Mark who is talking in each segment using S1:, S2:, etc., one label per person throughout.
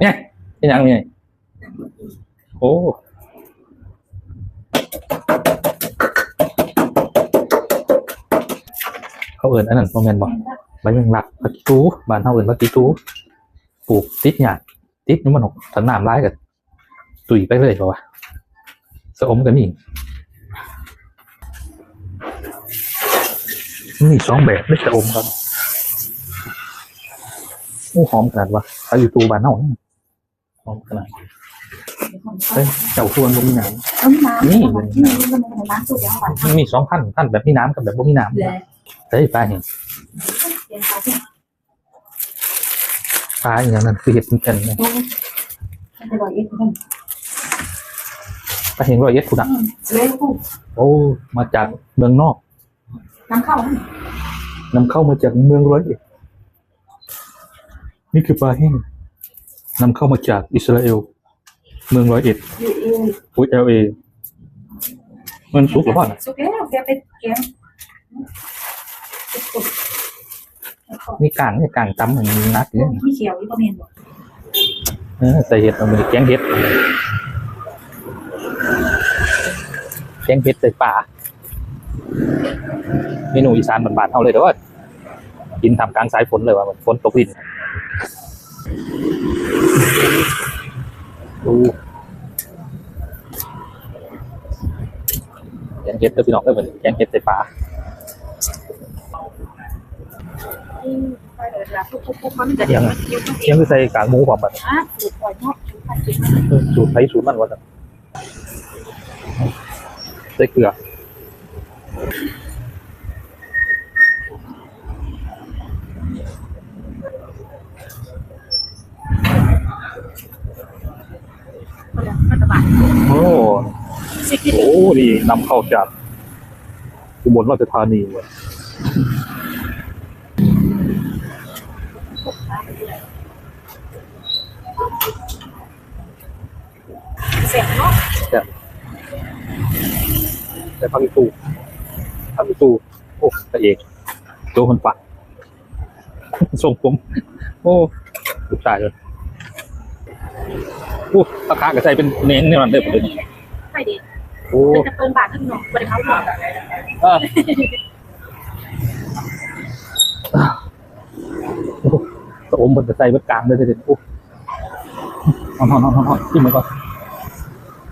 S1: เนี่ยเป็นยังไงโอ้เขาเอินอันนั้นโมเมนบอกใบเมืองหลักพักกีตูบ้านเขาเอินพักกีตูปลูกติดหยาดติดนี่มันหกถันน้ำร้ายกับตุยไปเลยเปล่าวะสะอมกันนี่นี่สองแบบไม่สะอมกันโอ้หอมขนาดวะพักกีตูบ้านเขาเนี่ย หอมขนาดเฮ้ยเจ้าทวนบ่มีน้
S2: ต้มน้ำนี่ที่นี่มันเป็นน้ำสูตรยังหวาน
S1: มีสองพันพันแบบมีน้ำกับแบบบ่มีน้ำ
S2: เฮ้
S1: ยปลาเห็น
S2: เดี๋ยวเขาจะ
S1: ปลาอย่างนั้นคือเห็ดเป็นแผ่นเล
S2: ยเอ็ดกัน
S1: ปลาเห็นรอยเอ็ดคุณอะโอ้มาจากเมืองนอก
S2: น้ำเข้านำ
S1: เข้ามาจากเมืองร้อยเอ็ดนี่คือปลาแห้ง นำเข้ามาจากอิสราเอล เมืองร้อยเอ็ด
S2: อยู่เอง
S1: โอ้ยเอลเอมันสุกหรือเปล่าน่ะ
S2: สุกแล้วแกไปแกง
S1: มีกลางเนี่ยกลางตำเหมือนนัดเนี่ย
S2: ที่เขียวที่ประเมินบอก
S1: เออใส่เห็ดมันเป็นแกงเห็ดแกงเห็ดใส่ปลาเมนูอีสานบานๆเอาเลยแต่ว่ากินทำกลางสายฝนเลยว่าฝนตกดินดู แกงเห็ดเด้อพี่น้องเด้อเหมือนแกงเห็ดใส่ปลาเทียงเที่ยงคือใส่กากหมูความแบบ
S2: อะสูตรปล่อยเนาะพันจิต
S1: เออสูตรไทยสูตรมันว่าจะใส่เกลือ
S2: มันจะบาด
S1: โอ้
S2: สิกิ
S1: โอ้ดีนำเข้าจากอุบลราชธานีเว้ย
S2: เสียงเนาะ
S1: แต่พักอีตูพักอีตูโอ้พระเอกโจคนปะส่งผม โอ้ลูกชายเลยโอ้ตะขากระใส่เป็นเน้นเนี่ยมันเด้อผมเลย
S2: ใช่ดิ
S1: โอ้
S2: เป็นกระเปิงบาดขึ้นเนาะบริเขาเนาะ
S1: เออโอ้สะอมบนกระใส่บนกลางเลยเด็ดโอ้นอนนอนนอนนอนจิ้มไปก่อน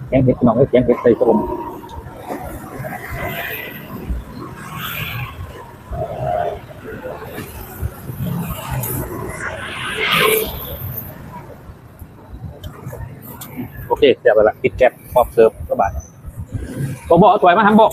S1: แกงเห็ดพี่น้องไอ้ยแกงเห็ดใส่สะอมโอเคเดี๋ยวไปละปิดแก๊สพร้อมเสิร์ฟก็บาท บอกบอกเอาถ้วยมาทำบอก